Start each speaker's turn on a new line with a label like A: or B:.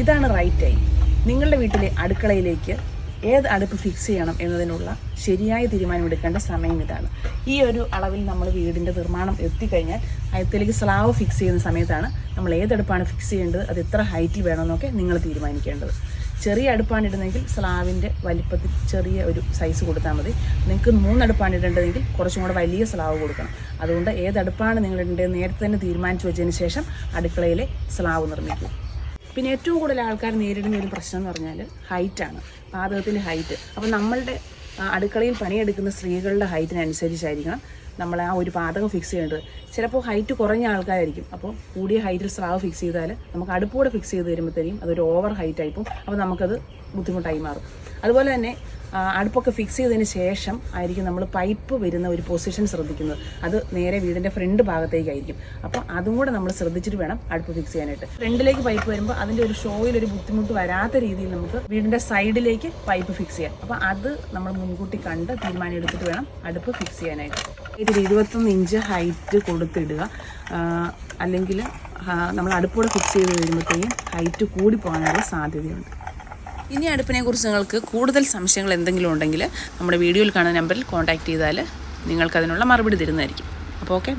A: ഇതാണ് right time നിങ്ങളുടെ വീട്ടിലെ അടുക്കളയിലേക്ക് ഏത് അടുപ്പ് ഫിക്സ് ചെയ്യണം എന്നതിനുള്ള ശരിയായ തീരുമാനമെടുക്കേണ്ട സമയം ഇതാണ്. ഈ ഒരു അളവിൽ നമ്മൾ വീടിന്റെ നിർമ്മാണം എത്തിക്കഴിഞ്ഞാൽ അതിലേക്ക് സ്ലാവ് ഫിക്സ് ചെയ്യുന്ന സമയത്താണ് നമ്മൾ ഏതടുപ്പാണ് ഫിക്സ് ചെയ്യേണ്ടത് അത് എത്ര ഹൈറ്റിൽ വേണമെന്നൊക്കെ നിങ്ങൾ തീരുമാനിക്കേണ്ടത്. ചെറിയ അടുപ്പാണ് ഇടുന്നതെങ്കിൽ സ്ലാവിന്റെ വലിപ്പത്തിൽ ചെറിയ ഒരു സൈസ് കൊടുത്താൽ മതി. നിങ്ങൾക്ക് മൂന്നടുപ്പാണ് ഇടേണ്ടതെങ്കിൽ കുറച്ചും കൂടെ വലിയ സ്ലാവ് കൊടുക്കണം. അതുകൊണ്ട് ഏതടുപ്പാണ് നിങ്ങൾ ഇടേണ്ടത് നേരത്തെ തന്നെ തീരുമാനിച്ചു വെച്ചതിന് ശേഷം അടുക്കളയിലെ സ്ലാവ് നിർമ്മിക്കും പിന്നെ ഏറ്റവും കൂടുതൽ ആൾക്കാർ നേരിടുന്ന ഒരു പ്രശ്നം എന്ന് പറഞ്ഞാൽ ഹൈറ്റാണ് പാചകത്തിന്റെ ഹൈറ്റ് അപ്പോൾ നമ്മളുടെ അടുക്കളയിൽ പണിയെടുക്കുന്ന സ്ത്രീകളുടെ ഹൈറ്റിനനുസരിച്ചായിരിക്കണം നമ്മൾ ആ ഒരു പാചകം ഫിക്സ് ചെയ്യേണ്ടത്. ചിലപ്പോൾ ഹൈറ്റ് കുറഞ്ഞ ആൾക്കാരായിരിക്കും. അപ്പോൾ കൂടിയ ഹൈറ്റിൽ സ്രാവ് ഫിക്സ് ചെയ്താൽ നമുക്ക് അടുപ്പൂടെ ഫിക്സ് ചെയ്ത് തരുമ്പോഴത്തേക്കും അതൊരു ഓവർ ഹൈറ്റ് ആയിപ്പോൾ അപ്പോൾ നമുക്കത് ബുദ്ധിമുട്ടായി മാറും. അതുപോലെ തന്നെ അടുപ്പൊക്കെ ഫിക്സ് ചെയ്തതിന് ശേഷം ആയിരിക്കും നമ്മൾ പൈപ്പ് വരുന്ന ഒരു പൊസിഷൻ ശ്രദ്ധിക്കുന്നത്. അത് നേരെ വീടിന്റെ ഫ്രണ്ട് ഭാഗത്തേക്കായിരിക്കും. അപ്പോൾ അതും കൂടെ നമ്മൾ ശ്രദ്ധിച്ചിട്ട് വേണം അടുപ്പ് ഫിക്സ് ചെയ്യാനായിട്ട്. ഫ്രണ്ടിലേക്ക് പൈപ്പ് വരുമ്പോൾ അതിന്റെ ഒരു ഷോയിൽ ഒരു ബുദ്ധിമുട്ട് വരാത്ത രീതിയിൽ നമുക്ക് വീടിന്റെ സൈഡിലേക്ക് പൈപ്പ് ഫിക്സ് ചെയ്യാം. അപ്പോൾ അത് നമ്മൾ മുൻകൂട്ടി കണ്ട് തീരുമാനം എടുത്തിട്ട് വേണം അടുപ്പ് ഫിക്സ് ചെയ്യാനായിട്ട്. ഇതിൽ ഇരുപത്തൊന്ന് ഇഞ്ച് ഹൈറ്റ് കൊടുത്തിടുക. അല്ലെങ്കിൽ നമ്മൾ അടുപ്പോടെ ഫിക്സ് ചെയ്ത് വരുമ്പോഴത്തേക്കും ഹൈറ്റ് കൂടി പോകാനുള്ള സാധ്യതയുണ്ട്. ഇനി അടുപ്പിനെ കുറിച്ച് നിങ്ങൾക്ക് കൂടുതൽ സംശയങ്ങൾ എന്തെങ്കിലും ഉണ്ടെങ്കിൽ നമ്മുടെ വീഡിയോയിൽ കാണുന്ന നമ്പറിൽ കോൺടാക്റ്റ് ചെയ്താൽ നിങ്ങൾക്ക് അതിനുള്ള മറുപടി തരുന്നതായിരിക്കും. അപ്പോൾ ഓക്കെ